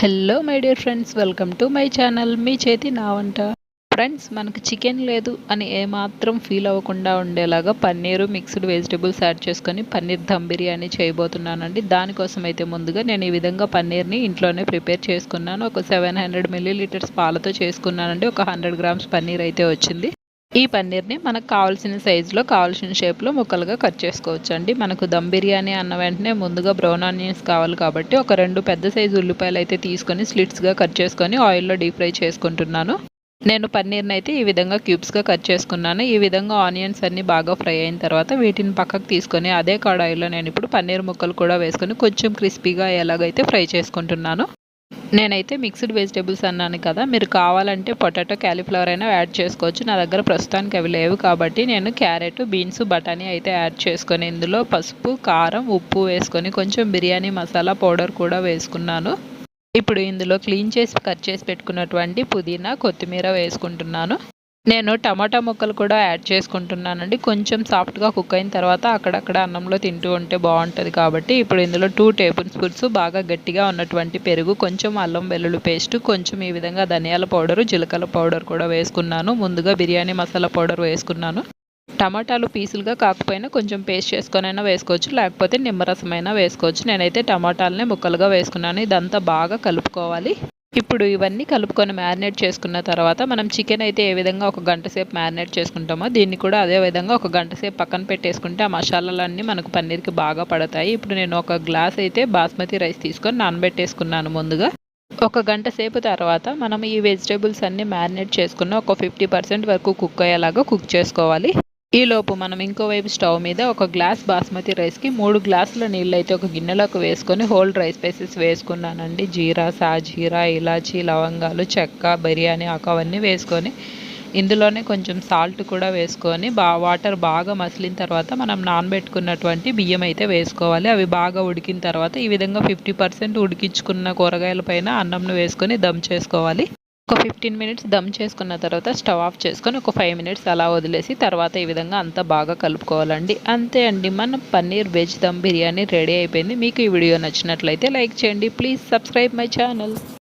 Hello my dear friends welcome to my channel. మీ చేతి నా వంట. ఫ్రెండ్స్ మనకు చికెన్ లేదు అని ఏమాత్రం ఫీల్ అవ్వకుండా ఉండేలాగా పన్నీరు మిక్స్డ్ వెజిటేబుల్స్ యాడ్ చేసుకొని పన్నీర్ దమ్ బిర్యానీ చేయబోతున్నానండి. దానికోసం అయితే ముందుగా నేను ఈ విధంగా పన్నీర్ని ఇంట్లోనే ప్రిపేర్ చేసుకున్నాను. ఒక సెవెన్ హండ్రెడ్ మిల్లీ లీటర్స్ పాలతో చేసుకున్నానండి. ఒక హండ్రెడ్ గ్రామ్స్ పన్నీర్ అయితే వచ్చింది. ఈ పన్నీర్ని మనకు కావాల్సిన సైజులో కావాల్సిన షేప్లో ముక్కలుగా కట్ చేసుకోవచ్చు అండి మనకు దమ్ బిర్యానీ అన్న వెంటనే ముందుగా బ్రౌన్ ఆనియన్స్ కావాలి కాబట్టి ఒక రెండు పెద్ద సైజు ఉల్లిపాయలు అయితే తీసుకొని స్లిట్స్గా కట్ చేసుకొని ఆయిల్లో డీప్ ఫ్రై చేసుకుంటున్నాను. నేను పన్నీర్ని అయితే ఈ విధంగా క్యూబ్స్గా కట్ చేసుకున్నాను. ఈ విధంగా ఆనియన్స్ అన్ని బాగా ఫ్రై అయిన తర్వాత వీటిని పక్కకు తీసుకొని అదే కడాయిలో నేను ఇప్పుడు పన్నీర్ ముక్కలు కూడా వేసుకొని కొంచెం క్రిస్పీగా ఎలాగైతే ఫ్రై చేసుకుంటున్నాను. నేనైతే మిక్స్డ్ వెజిటేబుల్స్ అన్నాను కదా మీరు కావాలంటే పొటాటో క్యాలీఫ్లవర్ అయినా యాడ్ చేసుకోవచ్చు. నా దగ్గర ప్రస్తుతానికి అవి లేవు కాబట్టి నేను క్యారెట్ బీన్స్ బఠానీ అయితే యాడ్ చేసుకొని ఇందులో పసుపు కారం ఉప్పు వేసుకొని కొంచెం బిర్యానీ మసాలా పౌడర్ కూడా వేసుకున్నాను. ఇప్పుడు ఇందులో క్లీన్ చేసి కట్ చేసి పెట్టుకున్నటువంటి పుదీనా కొత్తిమీర వేసుకుంటున్నాను. నేను టమాటా ముక్కలు కూడా యాడ్ చేసుకుంటున్నానండి. కొంచెం సాఫ్ట్గా కుక్ అయిన తర్వాత అక్కడక్కడ అన్నంలో తింటూ ఉంటే బాగుంటుంది కాబట్టి ఇప్పుడు ఇందులో టూ టేబుల్ స్పూన్స్ బాగా గట్టిగా ఉన్నటువంటి పెరుగు కొంచెం అల్లం వెల్లుల్లి పేస్ట్ కొంచెం ఈ విధంగా ధనియాల పౌడరు జీలకర్ర పౌడర్ కూడా వేసుకున్నాను. ముందుగా బిర్యానీ మసాలా పౌడర్ వేసుకున్నాను. టమాటాలు పీసులుగా కాకపోయినా కొంచెం పేస్ట్ చేసుకొనైనా వేసుకోవచ్చు లేకపోతే నిమ్మరసమైనా వేసుకోవచ్చు. నేనైతే టమాటాలనే ముక్కలుగా వేసుకున్నాను. ఇదంతా బాగా కలుపుకోవాలి. ఇప్పుడు ఇవన్నీ కలుపుకొని మ్యారినేట్ చేసుకున్న తర్వాత మనం చికెన్ అయితే ఏ విధంగా ఒక గంట సేపు మ్యారినేట్ చేసుకుంటామో దీన్ని కూడా అదే విధంగా ఒక గంట సేపు పక్కన పెట్టేసుకుంటే ఆ మసాలాలన్నీ మనకు పన్నీర్కి బాగా పడతాయి. ఇప్పుడు నేను ఒక గ్లాస్ అయితే బాస్మతి రైస్ తీసుకొని నానబెట్టేసుకున్నాను ముందుగా. ఒక గంట సేపు తర్వాత మనం ఈ వెజిటేబుల్స్ అన్నీ మ్యారినేట్ చేసుకున్న ఒక ఫిఫ్టీ పర్సెంట్ వరకు కుక్ అయ్యేలాగా కుక్ చేసుకోవాలి. ఈలోపు మనం ఇంకోవైపు స్టవ్ మీద ఒక గ్లాస్ బాస్మతి రైస్కి మూడు గ్లాసుల నీళ్ళు అయితే ఒక గిన్నెలోకి వేసుకొని హోల్ రైస్ స్పైసెస్ వేసుకున్నానండి. జీరా సాజీరా ఇలాచీ లవంగాలు చెక్క బిర్యానీ ఆకు అవన్నీ వేసుకొని ఇందులోనే కొంచెం సాల్ట్ కూడా వేసుకొని బా వాటర్ బాగా మసిలిన తర్వాత మనం నానబెట్టుకున్నటువంటి బియ్యం అయితే వేసుకోవాలి. అవి బాగా ఉడికిన తర్వాత ఈ విధంగా ఫిఫ్టీ పర్సెంట్ ఉడికించుకున్న కూరగాయల పైన అన్నంను వేసుకొని దమ్ చేసుకోవాలి. ఒక ఫిఫ్టీన్ మినిట్స్ దమ్ చేసుకున్న తర్వాత స్టవ్ ఆఫ్ చేసుకొని ఒక ఫైవ్ మినిట్స్ అలా వదిలేసి తర్వాత ఈ విధంగా అంతా బాగా కలుపుకోవాలండి. అంతే అండి మన పన్నీర్ వెజ్ దమ్ బిర్యానీ రెడీ అయిపోయింది. మీకు ఈ వీడియో నచ్చినట్లయితే లైక్ చేయండి. Please subscribe my channel.